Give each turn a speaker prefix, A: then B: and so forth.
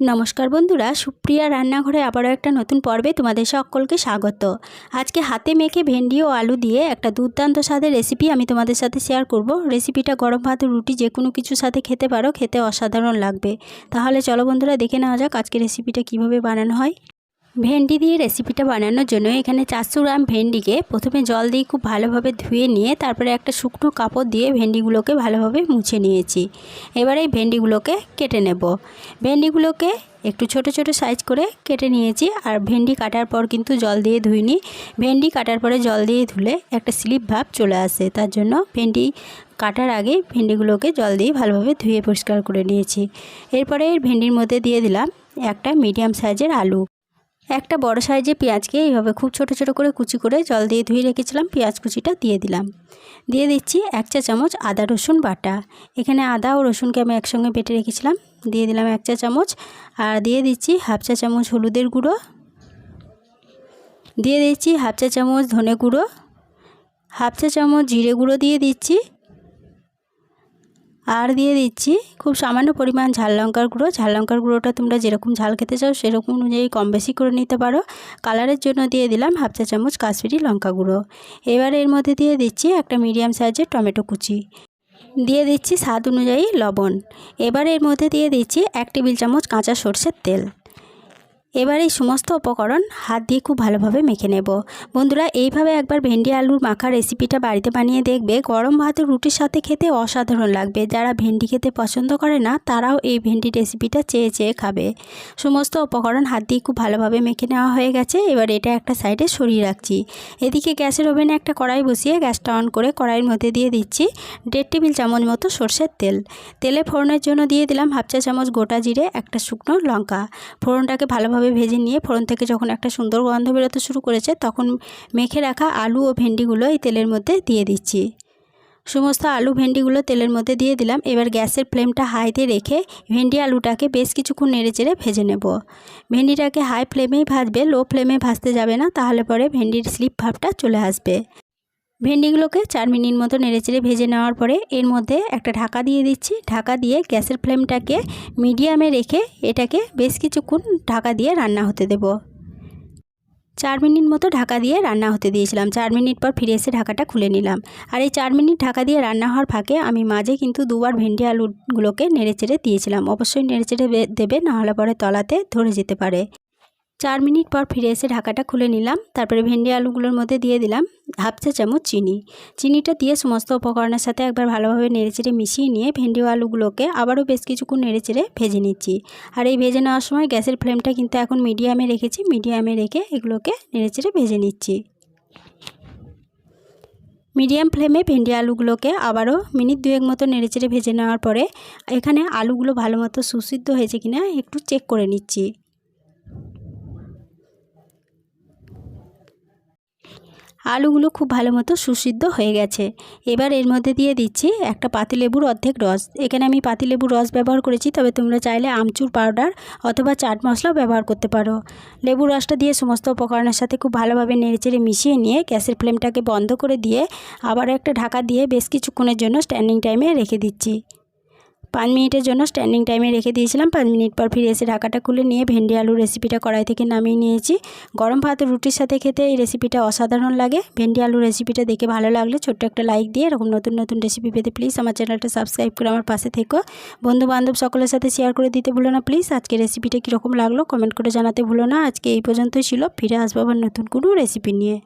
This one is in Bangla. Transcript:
A: নমস্কার বন্ধুরা, সুপ্রিয়া রান্নাঘরে আবারও একটা নতুন পর্বে তোমাদের সকলকে স্বাগত। আজকে হাতে মেখে ভেন্ডি ও আলু দিয়ে একটা দুর্দান্ত স্বাদের রেসিপি আমি তোমাদের সাথে শেয়ার করব। রেসিপিটা গরম ভাত রুটি যে কোনো কিছুর সাথে খেতে পারো, খেতে অসাধারণ লাগবে। তাহলে চলো বন্ধুরা, দেখে নেওয়া যাক আজকে রেসিপিটা কীভাবে বানানো হয়। ভেন্ডি দিয়ে রেসিপিটা বানানোর জন্য এখানে চারশো গ্রাম ভেন্ডিকে প্রথমে জল দিয়ে খুব ভালোভাবে ধুয়ে নিয়ে তারপরে একটা শুকনো কাপড় দিয়ে ভেন্ডিগুলোকে ভালোভাবে মুছে নিয়েছি। এবার এই ভেন্ডিগুলোকে কেটে নেব। ভেন্ডিগুলোকে একটু ছোট ছোট সাইজ করে কেটে নিয়েছি আর ভেন্ডি কাটার পর কিন্তু জল দিয়ে ধুইনি। ভেন্ডি কাটার পরে জল দিয়ে ধুলে একটা স্লিপ ভাব চলে আসে, তার জন্য ভেন্ডি কাটার আগে ভেন্ডিগুলোকে জল দিয়ে ভালোভাবে ধুয়ে পরিষ্কার করে নিয়েছি। এরপরে ভেন্ডির মধ্যে দিয়ে দিলাম একটা মিডিয়াম সাইজের আলু। একটা বড় সাইজে পেঁয়াজকে এইভাবে খুব ছোট ছোট করে কুচি করে জল দিয়ে ধুয়ে রেখেছিলাম, পেঁয়াজ কুচিটা দিয়ে দিলাম। দিয়ে দিচ্ছি এক চা চামচ আদা, রসুন বাটা। এখানে আদা ও রসুনকে আমি একসঙ্গে বেটে রেখেছিলাম। দিয়ে দিলাম এক চা চামচ। আর দিয়ে দিচ্ছি হাফ চা চামচ হলুদের গুঁড়ো। দিয়ে দিচ্ছি হাফ চা চামচ ধনে গুঁড়ো। হাফ চা চামচ জিরে গুঁড়ো দিয়ে দিচ্ছি। আর দিয়ে দিচ্ছি খুব সামান্য পরিমাণ ঝাল লঙ্কার গুঁড়ো। ঝাল লঙ্কার গুঁড়োটা তোমরা যেরকম ঝাল খেতে চাও সেরকম অনুযায়ী কম বেশি করে নিতে পারো। কালারের জন্য দিয়ে দিলাম হাফ চা চামচ কাশ্মীরি লঙ্কা গুঁড়ো। এবার এর মধ্যে দিয়ে দিচ্ছি একটা মিডিয়াম সাইজের টমেটো কুচি। দিয়ে দিচ্ছি স্বাদ অনুযায়ী লবণ। এবার এর মধ্যে দিয়ে দিচ্ছি এক টেবিল চামচ কাঁচা সর্ষের তেল। এবার এই সমস্ত উপকরণ হাত দিয়ে খুব ভালোভাবে মেখে নেব। বন্ধুরা, এইভাবে একবার ভেন্ডি আলুর মাখা রেসিপিটা বাড়িতে বানিয়ে দেখবে। গরম ভাতের রুটির সাথে খেতে অসাধারণ লাগবে। যারা ভেন্ডি খেতে পছন্দ করে না, তারাও এই ভেন্ডি রেসিপিটা চেয়ে চেয়ে খাবে। সমস্ত উপকরণ হাত দিয়ে খুব ভালোভাবে মেখে নেওয়া হয়ে গেছে। এবার এটা একটা সাইডে সরিয়ে রাখছি। এদিকে গ্যাসের ওভেনে একটা কড়াই বসিয়ে গ্যাসটা অন করে কড়াইয়ের মধ্যে দিয়ে দিচ্ছি দেড় টেবিল চামচ মতো সর্ষের তেল। তেলে ফোড়নের জন্য দিয়ে দিলাম হাফ চা চামচ গোটা জিরে, একটা শুকনো লঙ্কা। ফোড়নটাকে ভালোভাবে ভালোভাবে ভেজে নিয়ে ফোড়ন থেকে যখন একটা সুন্দর গন্ধ বেরোতে শুরু করেছে, তখন মেখে রাখা আলু ও ভেন্ডিগুলো এই তেলের মধ্যে দিয়ে দিচ্ছি। সমস্ত আলু, ভেন্ডিগুলো তেলের মধ্যে দিয়ে দিলাম। এবার গ্যাসের ফ্লেমটা হাইতে রেখে ভেন্ডি আলুটাকে বেশ কিছুক্ষণ নেড়ে চেড়ে ভেজে নেব। ভেন্ডিটাকে হাই ফ্লেমেই ভাজবে, লো ফ্লেমে ভাজতে যাবে না, তাহলে পরে ভেন্ডির স্লিপ ভাবটা চলে আসবে। ভেন্ডিগুলোকে চার মিনিট মতো নেড়েচেড়ে ভেজে নেওয়ার পরে এর মধ্যে একটা ঢাকা দিয়ে দিচ্ছি। ঢাকা দিয়ে গ্যাসের ফ্লেমটাকে মিডিয়ামে রেখে এটাকে বেশ কিছুক্ষণ ঢাকা দিয়ে রান্না হতে দেব। চার মিনিট মতো ঢাকা দিয়ে রান্না হতে দিয়েছিলাম। চার মিনিট পর ফিরে এসে ঢাকাটা খুলে নিলাম। আর এই চার মিনিট ঢাকা দিয়ে রান্না হওয়ার ফাঁকে আমি মাঝে কিন্তু দুবার ভেন্ডি আলুগুলোকে নেড়েচেড়ে দিয়েছিলাম। অবশ্যই নেড়েচেড়ে দেবে, নাহলে পরে তলাতে ধরে যেতে পারে। চার মিনিট পর ফিরে এসে ঢাকাটা খুলে নিলাম। তারপরে ভেন্ডি আলুগুলোর মধ্যে দিয়ে দিলাম হাফ চা চামচ চিনি। চিনিটা দিয়ে সমস্ত উপকরণের সাথে একবার ভালোভাবে নেড়েচেড়ে মিশিয়ে নিয়ে ভেন্ডি আলুগুলোকে আবারও বেশ কিছুক্ষণ নেড়েচেড়ে ভেজে নিচ্ছি। আর এই ভেজে নেওয়ার সময় গ্যাসের ফ্লেমটা কিন্তু এখন মিডিয়ামে রেখেছি। মিডিয়ামে রেখে এগুলোকে নেড়েচেড়ে ভেজে নিচ্ছি। মিডিয়াম ফ্লেমে ভেন্ডি আলুগুলোকে আবারও মিনিট দুয়েক মতো নেড়েচেড়ে ভেজে নেওয়ার পরে এখানে আলুগুলো ভালো মতো সুসিদ্ধ হয়েছে কিনা একটু চেক করে নিচ্ছি। আলুগুলো খুব ভালো মতো সুসিদ্ধ হয়ে গেছে। এবার এর মধ্যে দিয়ে দিচ্ছি একটা পাতিলেবুর অর্ধেক রস। এখানে আমি পাতিলেবুর রস ব্যবহার করেছি, তবে তোমরা চাইলে আমচুর পাউডার অথবা চাট মশলাও ব্যবহার করতে পারো। লেবুর রসটা দিয়ে সমস্ত উপকরণের সাথে খুব ভালোভাবে নেড়েচেড়ে মিশিয়ে নিয়ে গ্যাসের ফ্লেমটাকে বন্ধ করে দিয়ে আবার একটা ঢাকা দিয়ে বেশ কিছুক্ষণের জন্য স্ট্যান্ডিং টাইমে রেখে দিচ্ছি। পাঁচ মিনিটের জন্য স্ট্যান্ডিং টাইমে রেখে দিয়েছিলাম। পাঁচ মিনিট পর ফিরে এসে ঢাকাটা খুলে নিয়ে ভেন্ডি আলুর রেসিপিটা কড়াই থেকে নামিয়ে নিয়েছি। গরম ভাত রুটির সাথে খেতে এই রেসিপিটা অসাধারণ লাগে। ভেন্ডি আলুর রেসিপিটা দেখে ভালো লাগলে ছোট্ট একটা লাইক দিয়ে এরকম নতুন নতুন রেসিপি পেতে প্লিজ আমার চ্যানেলটা সাবস্ক্রাইব করে আমার পাশে থেকো। বন্ধু বান্ধব সকলের সাথে শেয়ার করে দিতে ভুলো না প্লিজ আজকে রেসিপিটা কীরকম লাগল কমেন্ট করে জানাতে ভুলো না। আজকে এই পর্যন্তই ছিল। ফিরে আসব আবার নতুন কোনো রেসিপি নিয়ে।